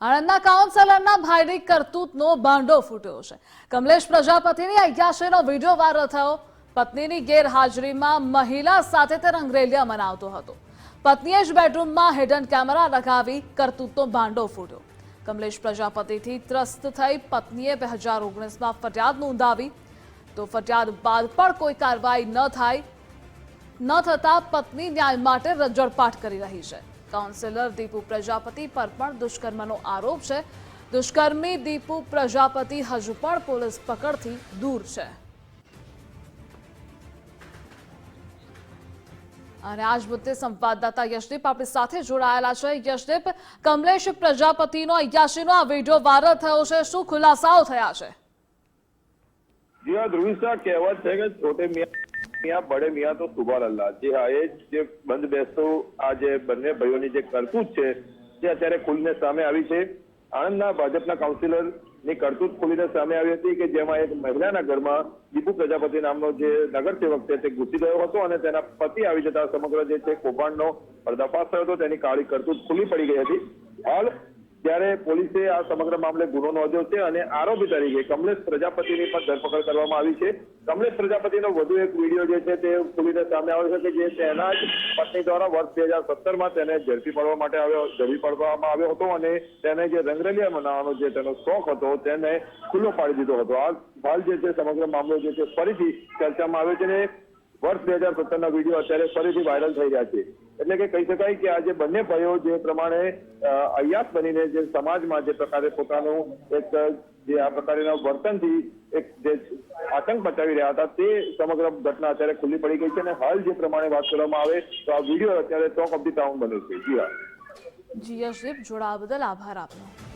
આણંદના કાઉન્સેલરના ભાઈની કરતૂતનો બાંડો ફૂટ્યો છે. કમલેશ પ્રજાપતિની અગ્યાશીનો વીડિયો વાયરલ થયો. પત્નીની ગેરહાજરીમાં મહિલા સાથે તે રંગરેલિયા મનાવતો હતો. પત્નીએ જ બેડરૂમમાં હિડન કેમેરા લગાવી કરતૂતનો બાંડો ફૂટ્યો. કમલેશ પ્રજાપતિથી ત્રસ્ત થઈ પત્નીએ બે હજાર ઓગણીસમાં ફરિયાદ નોંધાવી. તો ફરિયાદ બાદ પણ કોઈ કાર્યવાહી ન થાય. ન થતાં પત્ની ન્યાય માટે રજળપાટ કરી રહી છે. કાઉન્સિલર દીપુ પ્રજાપતિ પર પણ દુષ્કર્મનો આરોપ છે. દુષ્કર્મી દીપુ પ્રજાપતિ હજુ પણ પોલીસ પકડથી દૂર છે. અને આજ મુદ્દે સંવાદદાતા યશદીપ આપણી સાથે જોડાયેલા છે. યશદીપ, કમલેશ પ્રજાપતિનો અયાશીનો આ વીડિયો વાયરલ થયો છે. શું ખુલાસાઓ થયા છે? જી હા કહેવત છે કે છોટે મિયા મિયા, બડે મિયા તો સુભાન અલ્લાહ જે હા જે બંધ બેસતો, આ જે બંને ભાઈઓની જે કરતૂત છે, જે અત્યારે ખુલીને સામે આવી છે. આણંદના ભાજપના કાઉન્સિલરની કરતૂત ખુલીને સામે આવી હતી કે જેમાં એક મહિલાના ઘરમાં દીપુ પ્રજાપતિ નામનો જે નગરસેવક છે, તે ઘૂસી ગયો હતો અને તેના પતિ આવી જતા સમગ્ર જે છે કૌભાંડનો પર્દાફાશ થયો હતો, તેની કાળી કરતૂત ખુલ્લી પડી ગઈ હતી. હાલ ત્યારે પોલીસે આ સમગ્ર મામલે ગુનો નોંધ્યો છે અને આરોપી તરીકે કમલેશ પ્રજાપતિની પણ ધરપકડ કરવામાં આવી છે. કમલેશ પ્રજાપતિનો વધુ એક વીડિયો જે છે તે ખુલીને સામે આવ્યો છે કે જે તેના જ પત્ની દ્વારા વર્ષ બે હજાર સત્તરમાં તેને ઝડપી પાડવા માટે આવ્યો, ઝડપી પાડવામાં આવ્યો હતો અને તેને જે રંગરેલિયા મનાવવાનો જે તેનો શોખ હતો તેને ખુલ્લો પાડી દીધો હતો. આ હાલ જે છે સમગ્ર મામલો જે છે ફરીથી ચર્ચામાં આવ્યો છે અને વર્ષ બે હજાર સત્તરના વીડિયો અત્યારે ફરીથી વાયરલ થઈ રહ્યા છે. એટલે કે કહી શકાય કે આજે બંને ભાઈઓ જે પ્રમાણે અયાસ બનીને જે સમાજમાં જે પ્રકારે પોતાનું એક, જે આ પ્રકારના વર્તનથી એક જે આતંક મચાવી રહ્યા હતા તે સમગ્ર ઘટના અત્યારે ખુલ્લી પડી ગઈ છે અને હાલ જે પ્રમાણે વાત કરવામાં આવે તો આ વીડિયો અત્યારે ટોક ઓફ ધી ટાઉન બન્યો છે. જી હા. જોડાવા બદલ આભાર આપનો.